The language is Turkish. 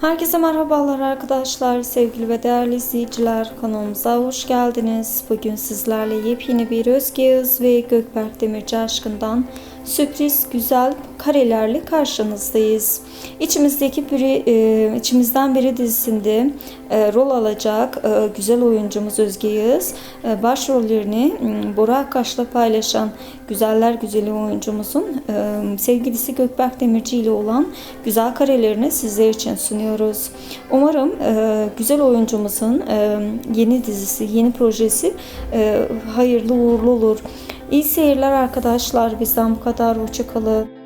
Herkese merhabalar arkadaşlar, sevgili ve değerli izleyiciler. Kanalımıza hoş geldiniz. Bugün sizlerle yepyeni bir Özge Yağız ve Gökberk Demirci aşkından sürpriz güzel karelerle karşınızdayız. İçimizdeki biri, e, içimizden biri dizisinde e, rol alacak e, güzel oyuncumuz Özge Yağız başrollerini Bora Akkaş'la paylaşan güzeller güzeli oyuncumuzun sevgilisi Gökberk Demirci ile olan güzel karelerini sizler için sunuyoruz. Umarım güzel oyuncumuzun yeni dizisi, yeni projesi hayırlı uğurlu olur. İyi seyirler arkadaşlar. Bizden bu kadar. Hoşçakalın.